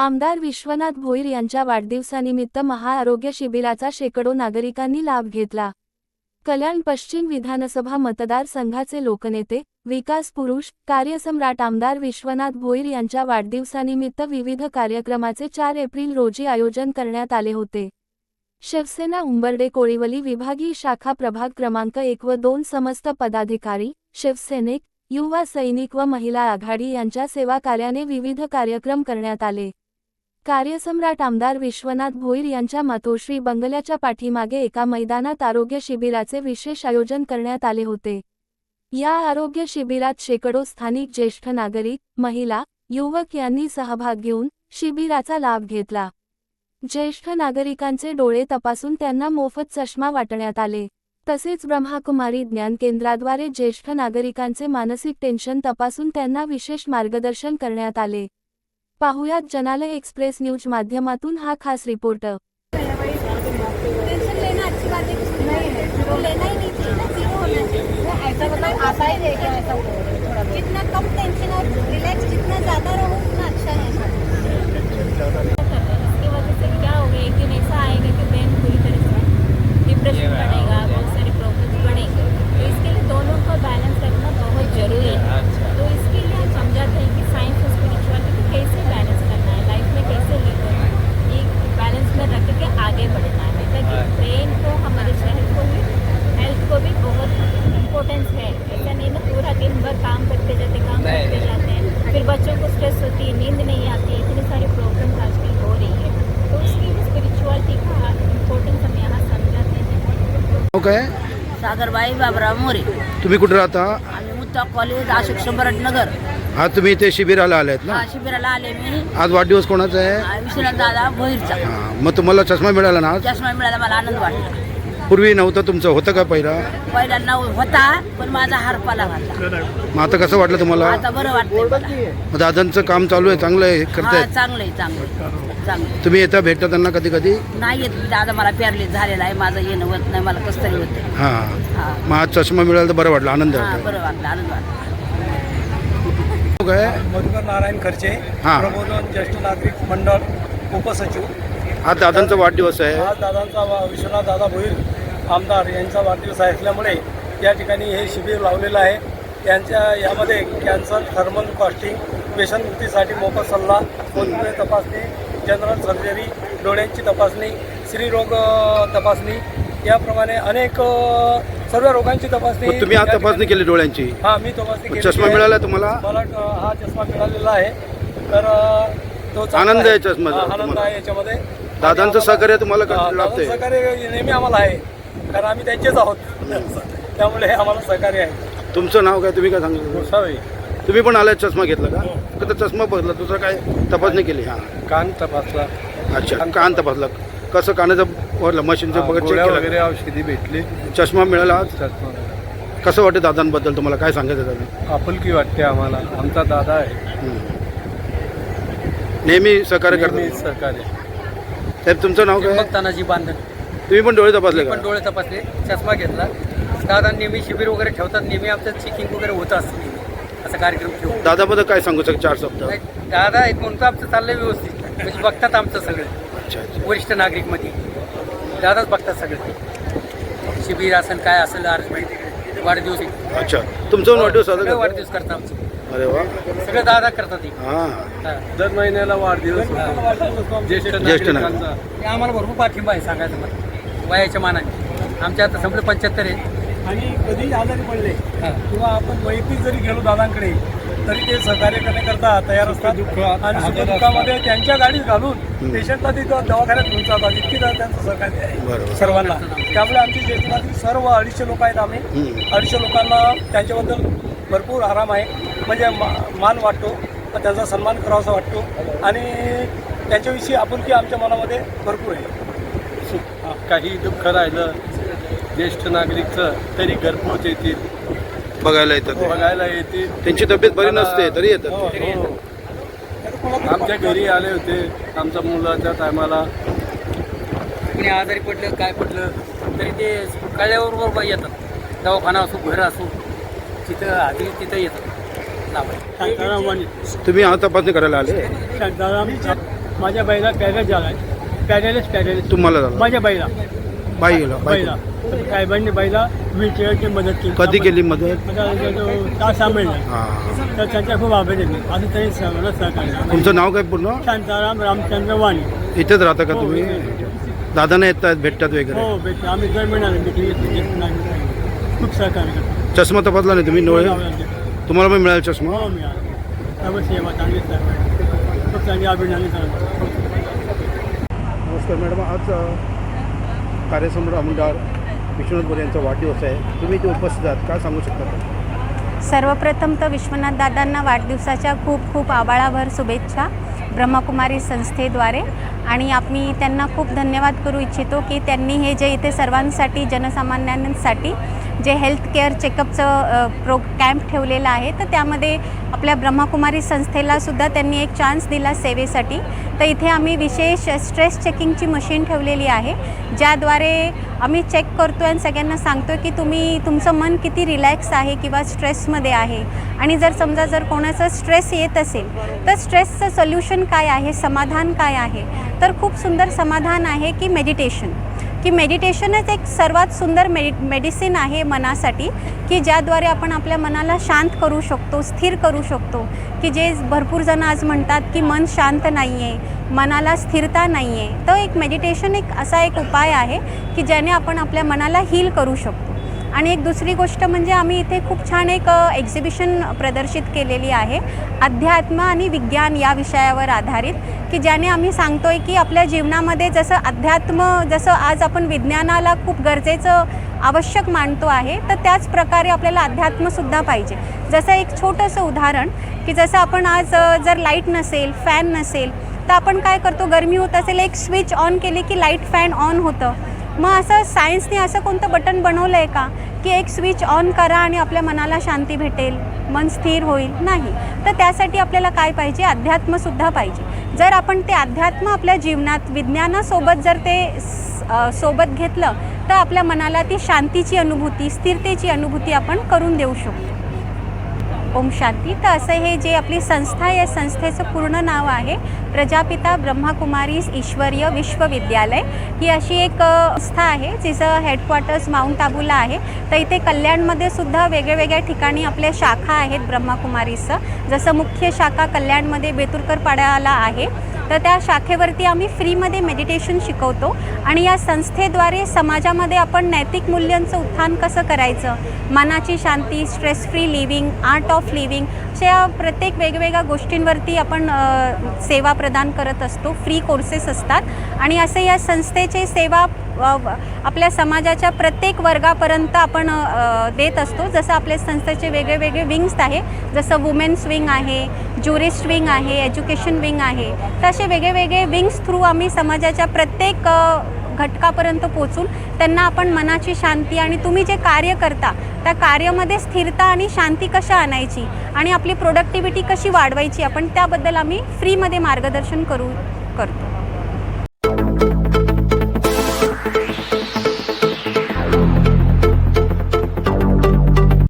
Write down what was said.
आमदार विश्वनाथ भोईर यांच्या वाढदिवसानिमित्त महाआरोग्य शिबिराचा शेकडो नागरिकांनी लाभ घेतला. कल्याण पश्चिम विधानसभा मतदारसंघाचे लोकनेते विकास पुरुष कार्यसम्राट आमदार विश्वनाथ भोईर यांच्या वाढदिवसानिमित्त विविध कार्यक्रमाचे चार एप्रिल रोजी आयोजन करण्यात आले होते. शिवसेना उंबर्डे कोळीवली विभागीय शाखा प्रभाग क्रमांक एक व दोन समस्त पदाधिकारी शिवसैनिक युवा सैनिक व महिला आघाडी यांच्या सेवा कार्याने विविध कार्यक्रम करण्यात आले. कार्यसम्राट आमदार विश्वनाथ भोईर यांच्या मातोश्री बंगल्याच्या पाठीमागे एका मैदानात आरोग्य शिबिराचे विशेष आयोजन करण्यात आले होते. या आरोग्य शिबिरात शेकडो स्थानिक ज्येष्ठ नागरिक महिला युवक यांनी सहभाग घेऊन शिबिराचा लाभ घेतला. ज्येष्ठ नागरिकांचे डोळे तपासून त्यांना मोफत चष्मा वाटण्यात आले. तसेच ब्रह्माकुमारी ज्ञान केंद्राद्वारे ज्येष्ठ नागरिकांचे मानसिक टेन्शन तपासून त्यांना विशेष मार्गदर्शन करण्यात आले. पाहुयात जनालय एक्सप्रेस न्यूज माध्यमातून हा खास रिपोर्ट टेंशन लेना अच्छी बात है किसी नहीं है वो लेना ही नहीं चाहिए ना जीरो होना चाहिए ऐसा मतलब आता ही है क्या ऐसा थोड़ा जितना कम टेंशन और रिलैक्स जितना ज्यादा रहो उतना अच्छा है इसकी वजह से क्या होगा एक दिन ऐसा आएगा कि ब्रेन पूरी तरह से डिप्रेशन बढ़ेगा बहुत सारे प्रॉब्लम्स बढ़ेंगे तो इसके लिए दोनों का बैलेंस रखना बहुत ज़रूरी है तो इसके लिए हम समझाते हैं कि साइंस और स्पिरिचुअलिटी को कैसे बैलेंस करना है लाइफ में कैसे लीड करना है ये बैलेंस में रख के आगे बढ़ना है ताकि ब्रेन को हमारे शरीर को भी हेल्थ को भी बहुत इम्पोर्टेंस है ऐसा नहीं ना पूरा दिन करते जाते काम करते जाते हैं। फिर बच्चों को स्ट्रेस होती है नींद नहीं आती है इतनी सारी प्रॉब्लम्स आजकल हो रही है। तो उसकी भी स्पिरिचुअलिटी का इम्पोर्टेंस हम यहाँ समझाते हैं। काय सागरबाई बाबराव मोरे। तुम्ही कुठे राहता? आम्ही मुत्ता कॉलेज अशोक शंभरट नगर. आज तुम्ही इथे शिबिराला आलात ना? हा, शिबिराला आले मी. आज वाढदिवस कोणाचा आहे? हा, विश्वनाथ दादा भोईरचा. हा, मग तुम्हाला चष्मा मिळाला ना चष्मा मिळाला मला आनंद वाटला. पूर्वी नव्हतं तुमचं होतं का पहिला? पहिला नाव होता पण माझा हरपाला घातला मग आता कसं वाटलं तुम्हाला? आता बरं वाटतंय मला. मग दादांचं काम चालू आहे चांगलं आहे हा करतायत चांगलंय चांगलंय चांगलं तुम्ही येता भेटता त्यांना कधी कधी? नाही येत दादा मला प्यारले झालेला आहे माझं येणं होत नाही मला कसं तरी होतं हां. हा. मग आज चष्मा मिळाला तर बरं वाटलं आनंद हा वाटला बरं वाटलं आनंद वाटला. काय? मधुकर नारायण खर्चे हा. प्रबोधन ज्येष्ठ नागरिक मंडळ उपसचिव. आज दादांचा वाढदिवस आहे. आज दादांचा वा- विश्वनाथ दादा भोईर. आमदार यांचा वाढदिवस असल्यामुळे या ठिकाणी हे शिबिर लावलेलं आहे. यांच्या यामध्ये कॅन्सर थर्मल कॉस्टिंग व्यसनमुक्तीसाठी मोफत सल्ला मधुमेह तपासणी जनरल सर्जरी डोळ्यांची तपासणी स्त्रीरोग तपासणी याप्रमाणे अनेक सर्व रोगांची तपासणी तुम्ही आज तपासणी केली डोळ्यांची? हा मी तपासणी केलेली चष्मा. मिळाला तुम्हाला? मला हा चष्मा मिळालेला आहे. तर तो आनंद आहे चष्म्याचा हा, आनंद. आहे याच्यामध्ये. दादांचं सहकार्य तुम्हाला सहकार्य नेहमी आम्हाला आहे. कारण आम्ही त्यांचेच आहोत. त्यामुळे आम्हाला सहकार्य आहे. तुमचं नाव काय? तुम्ही काय सांगितलं गोसावी तुम्ही पण आलाय चष्मा घेतला का? फक्त चष्मा बदला? दुसरं काय तपासणी केली? हां. कान तपासला. अच्छा कान तपासला. कसं कानाचं वरलं? मशीनचं बघत चेक गोळ्या केलं वगैरे औषधी भेटली. का? चष्मा मिळाला आज? चष्मा कसं वाटतं दादांबद्दल? तुम्हाला काय सांगायचं दादा? आपुलकी वाटते आम्हाला. आमचा दादा आहे. नेहमी सहकार्य नेहमी करतो. सहकार्य. साहेब तुमचं नाव काय? तानाजी बांधण तुम्ही पण डोळे तपासले पण डोळे तपासले चष्मा घेतला. दादा नेहमी शिबिर वगैरे ठेवतात नेहमी आमचं चेकिंग वगैरे होत असतं नेहमी असा कार्यक्रम ठेवू दादाबद्दल काय सांगू शकता चार शब्द नाही, दादा एक म्हणतो आमचं चाललंय व्यवस्थित. म्हणजे बघतात आमचं सगळं. अच्छा अच्छा. वरिष्ठ नागरिकमध्ये. दादाच बघतात सगळं. शिबिर असेल काय असेल अरेंजमेंट वाढदिवस. अच्छा. तुमचं पण वाढदिवस साजरा सगळं करता? वाढदिवस करतात आमचं. अरे वा. सगळं दादा करतात हे. हां. हा. दर महिन्याला वाढदिवस ज्येष्ठ ज्येष्ठ नागरिकांचा. हे आम्हाला भरपूर पाठिंबा आहे सांगायचं मला वयाच्या मानाने. आमच्या आता संपलं पंच्याहत्तर आहे. आणि कधी आजारी पडले हा. किंवा आपण वैयक्तिक जरी गेलो दादांकडे तरी ते सहकार्य करण्याकरता तयार असतात. आणि सुखदुःखामध्ये त्यांच्या गाडीत घालून पेशंटला तिथं दवाखान्यात घेऊन जातात. इतकी त्यांचं सहकार्य आहे सर्वांना. त्यामुळे आमची नागरिक सर्व अडीचशे लोक आहेत आम्ही. अडीचशे लोकांना त्यांच्याबद्दल भरपूर आराम आहे. म्हणजे मा- मान वाटतो. त्यांचा सन्मान करावासा वाटतो. आणि त्यांच्याविषयी आपुलकी आमच्या मनामध्ये भरपूर आहे. काही दुःख राहिलं ज्येष्ठ नागरिकचं तरी घरपोच येतील बघायला येतात ते. बघायला येतील त्यांची तब्येत बरी नसते तरी येतात हो, ते. हो. आमच्या घरी आले होते आमच्या मुलाच्या टायमाला कुणी आजारी पडलं काय पडलं तरी ते कळल्याबरोबर येतात दवाखाना असो घर असो तिथं आधी तिथं येतात. तुम्ही आज तपासणी करायला आले माझ्या बाईला पॅरेल झाला आहे पॅरेलच पॅरेल तुम्हाला झालं. माझ्या बाईला. बाई गेला बाई बाईला. साहेबांनी बाईला व्हीलचेअरची मदत केली. कधी केली मदत? तास सहा महिने हां. तर त्यांच्या खूप आभारी आहे. मी असं तरी सर्वांना सहकार्य तुमचं नाव काय पूर्ण? शांताराम रामचंद्र वाणी. इथेच राहता का हो, तुम्ही. दादांना येतात भेटतात वगैरे. हो भेट आम्ही दर महिन्याला खूप सहकार्य करतो. चष्मा तपासला नाही तुम्ही डोळे? तुम्हाला पण मिळाला चष्मा? हो मी आलो सर्व सेवा चांगली खूप चांगली अभिनंदन करतो. नमस्कार मॅडम आज अ, कार्यसम्राट आमदार विश्वनाथ बोरे यांचा वाढदिवस आहे. तुम्ही इथे उपस्थित आहात. काय सांगू शकता? सर्वप्रथम तर विश्वनाथ दादांना वाढदिवसाच्या खूप खूप आबाळाभर शुभेच्छा ब्रह्मकुमारी संस्थेद्वारे. आणि आम्ही त्यांना खूप धन्यवाद करू इच्छितो की त्यांनी हे जे इथे सर्वांसाठी जनसामान्यांसाठी जे हेल्थ केअर चेकअपचं प्रो कॅम्प ठेवलेलं आहे तर त्यामध्ये आपल्या ब्रह्मकुमारी संस्थेला सुद्धा त्यांनी एक चान्स दिला सेवेसाठी. तर इथे आम्ही विशेष स्ट्रेस चेकिंगची मशीन ठेवलेली आहे ज्याद्वारे आम्ही चेक करतो आणि सगळ्यांना सांगतो की तुम्ही तुमचं मन किती रिलॅक्स आहे किंवा स्ट्रेसमध्ये आहे. आणि जर समजा जर कोणाचं स्ट्रेस येत असेल तर स्ट्रेसचं सोल्युशन काय आहे समाधान काय आहे? तर खूप सुंदर समाधान आहे की मेडिटेशन की मेडिटेशनच एक सर्वात सुंदर मेडि मेडिसिन आहे मनासाठी की ज्याद्वारे आपण आपल्या मनाला शांत करू शकतो स्थिर करू शकतो. की जे भरपूर जण आज म्हणतात की मन शांत नाही आहे मनाला स्थिरता नाही आहे तर एक मेडिटेशन एक असा एक उपाय आहे की ज्याने आपण आपल्या मनाला हील करू शकतो. आणि एक दुसरी गोष्ट म्हणजे आम्ही इथे खूप छान एक एक्झिबिशन प्रदर्शित केलेली आहे. अध्यात्म आणि विज्ञान या विषयावर आधारित की ज्याने आम्ही सांगतोय की आपल्या जीवनामध्ये जसं अध्यात्म जसं आज आपण विज्ञानाला खूप गरजेचं आवश्यक मानतो आहे तर त्याच प्रकारे आपल्याला अध्यात्मसुद्धा पाहिजे. जसं एक छोटंसं उदाहरण की जसं आपण आज जर लाइट नसेल फॅन नसेल तर आपण काय करतो गरमी होत असेल एक स्विच ऑन केली की लाइट फॅन ऑन होतं. मग असं सायन्सने असं कोणतं बटन बनवलं आहे का? की एक स्विच ऑन करा आणि आपल्या मनाला शांती भेटेल मन स्थिर होईल? नाही. तर त्यासाठी आपल्याला काय पाहिजे? अध्यात्मसुद्धा पाहिजे. जर आपण ते अध्यात्म आपल्या जीवनात विज्ञानासोबत जर ते सोबत घेतलं तर आपल्या मनाला ती शांतीची अनुभूती स्थिरतेची अनुभूती आपण करून देऊ शकतो. ओम शांती. तर असं हे जे आपली संस्था या संस्थेचं पूर्ण नाव आहे प्रजापिता ब्रह्माकुमारी ईश्वरीय विश्वविद्यालय. ही अशी एक संस्था आहे जिचं हेडक्वार्टर्स माउंट आबूला आहे. तर इथे कल्याणमध्ये सुद्धा वेगळ्या वेगळ्या ठिकाणी आपल्या शाखा आहेत ब्रह्माकुमारीचं जसं मुख्य शाखा कल्याणमध्ये बेतुरकर पाड्याला आहे. तर त्या शाखेवरती आम्ही फ्रीमध्ये मेडिटेशन शिकवतो. आणि या संस्थेद्वारे समाजामध्ये आपण नैतिक मूल्यांचं उत्थान कसं करायचं? मनाची शांती stress free living art of living अशा प्रत्येक वेगवेगळ्या गोष्टींवरती आपण सेवा प्रदान करत असतो. फ्री कोर्सेस असतात. आणि असे या संस्थेचे सेवा आपल्या समाजाच्या प्रत्येक वर्गापर्यंत आपण देत असतो. जसं आपल्या संस्थेचे वेगळे वेगळे विंग्स आहे. जसं वुमेन्स विंग आहे ज्युरिस्ट विंग आहे एज्युकेशन विंग आहे. तर असे वेगळे वेगळे विंग्स थ्रू आम्ही समाजाच्या प्रत्येक घटकापर्यंत पोचून त्यांना आपण मनाची शांती आणि तुम्ही जे कार्य करता त्या कार्यामध्ये स्थिरता आणि शांती कशा आणायची आणि आपली प्रोडक्टिव्हिटी कशी वाढवायची आपण त्याबद्दल आम्ही फ्रीमध्ये मार्गदर्शन करू करतो.